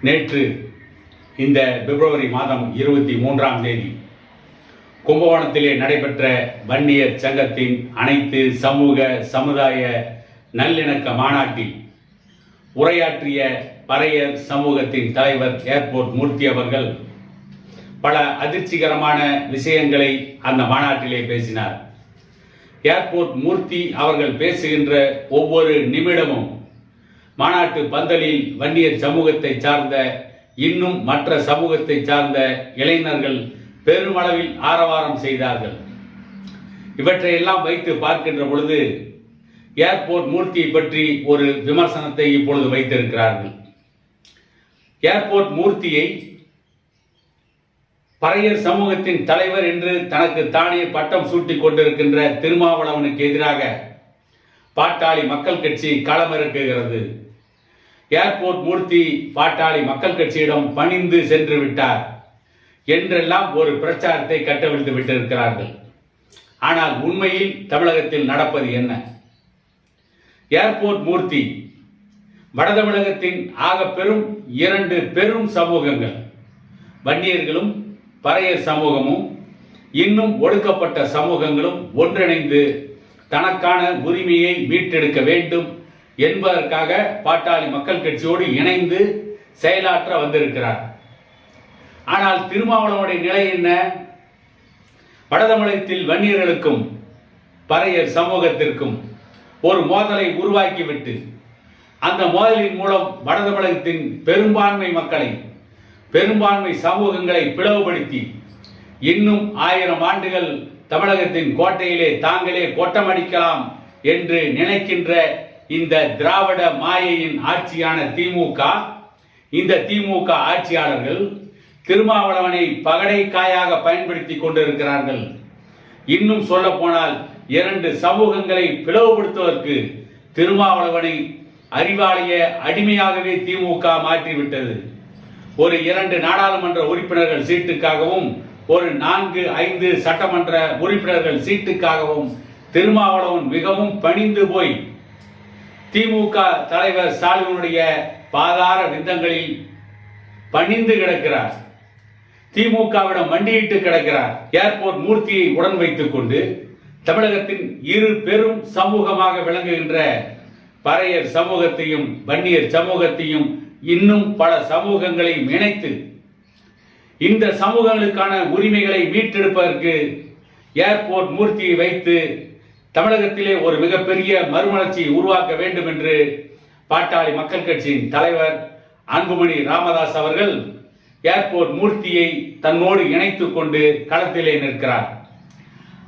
நேற்று இந்த பிப்ரவரி மாதம் இருபத்தி மூன்றாம் தேதி கும்பகோணத்திலே நடைபெற்ற வன்னியர் சங்கத்தின் அனைத்து சமூக சமுதாய நல்லிணக்க மாநாட்டில் உரையாற்றிய பறையர் சமூகத்தின் தலைவர் ஏர்போர்ட் மூர்த்தி அவர்கள் பல அதிர்ச்சிகரமான விஷயங்களை அந்த மாநாட்டிலே பேசினார். ஏர்போர்ட் மூர்த்தி அவர்கள் பேசுகின்ற ஒவ்வொரு நிமிடமும் மாநாட்டு பந்தலில் வன்னியர் சமூகத்தை சார்ந்த இன்னும் மற்ற சமூகத்தை சார்ந்த இளைஞர்கள் பெருமளவில் ஆரவாரம் செய்தார்கள். இவற்றையெல்லாம் வைத்து பார்க்கின்ற பொழுது ஏர்போர்ட் மூர்த்தியை பற்றி ஒரு விமர்சனத்தை இப்பொழுது வைத்திருக்கிறார்கள். ஏர்போர்ட் மூர்த்தியை பறையர் சமூகத்தின் தலைவர் என்று தனக்கு தானே பட்டம் சூட்டிக் கொண்டிருக்கின்ற திருமாவளவனுக்கு எதிராக பாட்டாளி மக்கள் கட்சி களமிறக்குகிறது ஏர்போர்ட் மூர்த்தி பாட்டாளி மக்கள் கட்சியிடம் பணிந்து சென்று விட்டார். என்றெல்லாம் ஒரு பிரச்சாரத்தை கட்டவிழ்த்து விட்டிருக்கிறார்கள். ஆனால் உண்மையில் தமிழகத்தில் நடப்பது என்ன? ஏர்போர்ட் மூர்த்தி வட தமிழகத்தின் ஆக பெரும் இரண்டு பெரும் சமூகங்கள் வன்னியர்களும் பறையர் சமூகமும் இன்னும் ஒடுக்கப்பட்ட சமூகங்களும் ஒன்றிணைந்து தனக்கான உரிமையை மீட்டெடுக்க வேண்டும் என்பதற்காக பாட்டாளி மக்கள் கட்சியோடு இணைந்து செயலாற்ற வந்திருக்கிறார். ஆனால் திருமாவளவனுடைய நிலை என்ன? வடதமிழகத்தில் வன்னியர்களுக்கும் பறையர் சமூகத்திற்கும் ஒரு மோதலை உருவாக்கிவிட்டு அந்த மோதலின் மூலம் வடதமிழகத்தின் பெரும்பான்மை மக்களை பெரும்பான்மை சமூகங்களை பிளவுபடுத்தி இன்னும் ஆயிரம் ஆண்டுகள் தமிழகத்தின் கோட்டையிலே தாங்களே கோட்டமடிக்கலாம் என்று நினைக்கின்ற இந்த திராவிட மாயையின் ஆட்சியான திமுக இந்த திமுக ஆட்சியாளர்கள் திருமாவளவனை பகடை காயாக பயன்படுத்தி கொண்டிருக்கிறார்கள். இன்னும் சொல்ல போனால் இரண்டு சமூகங்களை பிளவுபடுத்துவதற்கு திருமாவளவனை அறிவாலய அடிமையாகவே திமுக மாற்றிவிட்டது. ஒரு இரண்டு நாடாளுமன்ற உறுப்பினர்கள் சீட்டுக்காகவும் ஒரு நான்கு ஐந்து சட்டமன்ற உறுப்பினர்கள் சீட்டுக்காகவும் திருமாவளவன் மிகவும் பணிந்து போய் திமுக தலைவர் ஸ்டாலினுடைய பாதார விந்தங்களில் பணிந்து கிடக்கிறார். திமுகவிடம் மண்டியிட்டு கிடக்கிறார். ஏர்போர்ட் மூர்த்தியை உடன் வைத்துக் கொண்டு தமிழகத்தின் இரு பெரும் சமூகமாக விளங்குகின்ற பறையர் சமூகத்தையும் வன்னியர் சமூகத்தையும் இன்னும் பல சமூகங்களையும் இணைத்து இந்த சமூகங்களுக்கான உரிமைகளை மீட்டெடுப்பதற்கு ஏர்போர்ட் மூர்த்தியை வைத்து தமிழகத்திலே ஒரு மிகப்பெரிய மறுமலர்ச்சி உருவாக்க வேண்டும் என்று பாட்டாளி மக்கள் கட்சியின் தலைவர் அன்புமணி ராமதாஸ் அவர்கள் ஏர்போர்ட் மூர்த்தியை தன்னோடு இணைத்துக் கொண்டு களத்திலே நிற்கிறார்.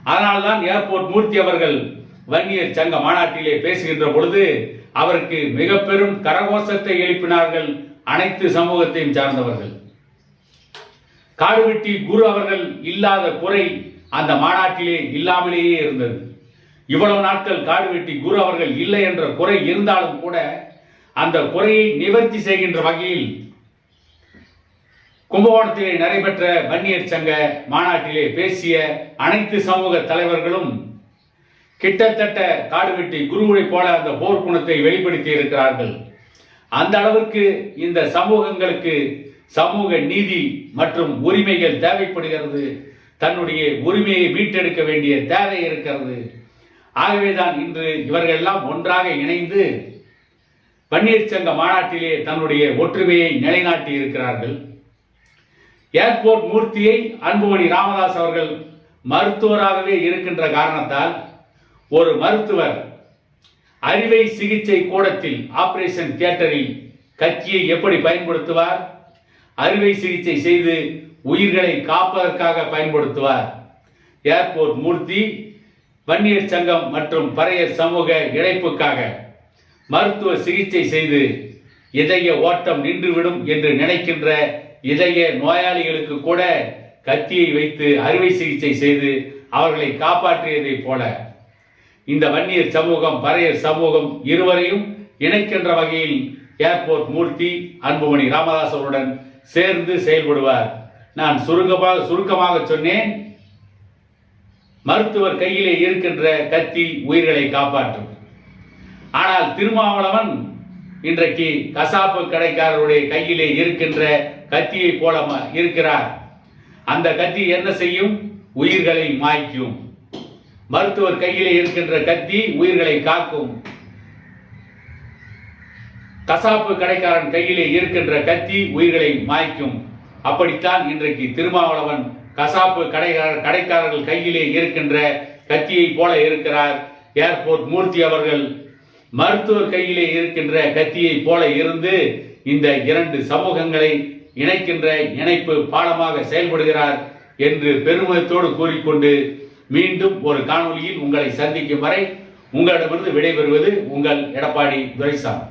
அதனால்தான் ஏர்போர்ட் மூர்த்தி அவர்கள் வன்னியர் சங்க மாநாட்டிலே பேசுகின்ற பொழுது அவருக்கு மிக பெரும் கரகோஷத்தை எழுப்பினார்கள் அனைத்து சமூகத்தையும் சார்ந்தவர்கள். காடுவெட்டி குரு அவர்கள் இல்லாத குறை அந்த மாநாட்டிலே இல்லாமலேயே இருந்தது. இவ்வளவு நாட்கள் காடுவெட்டி குரு அவர்கள் இல்லை என்ற குறை இருந்தாலும் கூட அந்த குறையை நிவர்த்தி செய்கின்ற வகையில் கும்பகோணத்திலே நடைபெற்ற வன்னியர் சங்க மாநாட்டிலே பேசிய அனைத்து சமூக தலைவர்களும் கிட்டத்தட்ட காடுவெட்டி குருவை போல அந்த போர்க்குணத்தை வெளிப்படுத்தி இருக்கிறார்கள். அந்த அளவுக்கு இந்த சமூகங்களுக்கு சமூக நீதி மற்றும் உரிமைகள் தேவைப்படுகிறது. தன்னுடைய உரிமையை மீட்டெடுக்க வேண்டிய தேவை இருக்கிறது. ஆகவேதான் இன்று இவர்கள் எல்லாம் ஒன்றாக இணைந்து பன்னீர் சங்க மாநாட்டிலே தன்னுடைய ஒற்றுமையை நிலைநாட்டி இருக்கிறார்கள். ஏர்போர்ட் மூர்த்தியை அன்புமணி ராமதாஸ் அவர்கள் மருத்துவராகவே இருக்கின்ற காரணத்தால் ஒரு மருத்துவர் அறுவை சிகிச்சை கூடத்தில் ஆபரேஷன் தியேட்டரில் கத்தியை எப்படி பயன்படுத்துவார்? அறுவை சிகிச்சை செய்து உயிர்களை காப்பதற்காக பயன்படுத்துவார். ஏர்போர்ட் மூர்த்தி வன்னியர் சங்கம் மற்றும் பறையர் சமூக இணைப்புக்காக மருத்துவ சிகிச்சை செய்து இதய ஓட்டம் நின்றுவிடும் என்று நினைக்கின்ற இதய நோயாளிகளுக்கு கூட கத்தியை வைத்து அறுவை சிகிச்சை செய்து அவர்களை காப்பாற்றியதைப் போல இந்த வன்னியர் சமூகம் பறையர் சமூகம் இருவரையும் இணைக்கின்ற வகையில் ஏர்போர்ட் மூர்த்தி அன்புமணி ராமதாஸ் அவருடன் சேர்ந்து செயல்படுவார். நான் சுருக்கமாக சுருக்கமாக சொன்னேன். மருத்துவர் கையிலே இருக்கின்ற கத்தி உயிர்களை காப்பாற்றும். ஆனால் திருமாவளவன் இன்றைக்கு கசாப்பு கடைக்காரருடைய கையிலே இருக்கின்ற கத்தியை போல இருக்கிறார். அந்த கத்தி என்ன செய்யும்? உயிர்களை மாய்க்கும். மருத்துவர் கையிலே இருக்கின்ற கத்தி உயிர்களை காக்கும். கசாப்பு கடைக்காரன் கையிலே இருக்கின்ற கத்தி உயிர்களை மாய்க்கும். அப்படித்தான் இன்றைக்கு திருமாவளவன் கசாப்பு கடைக்காரர் கடைக்காரர்கள் கையிலே இருக்கின்ற கத்தியை போல இருக்கிறார். ஏர்போர்ட் மூர்த்தி அவர்கள் மருத்துவர் கையிலே இருக்கின்ற கத்தியை போல இருந்து இந்த இரண்டு சமூகங்களை இணைக்கின்ற இணைப்பு பாலமாக செயல்படுகிறார் என்று பெருமிதத்தோடு கூறிக்கொண்டு மீண்டும் ஒரு காணொலியில் உங்களை சந்திக்கும் வரை உங்களிடமிருந்து விடைபெறுவது உங்கள் எடப்பாடி துரைசாமி.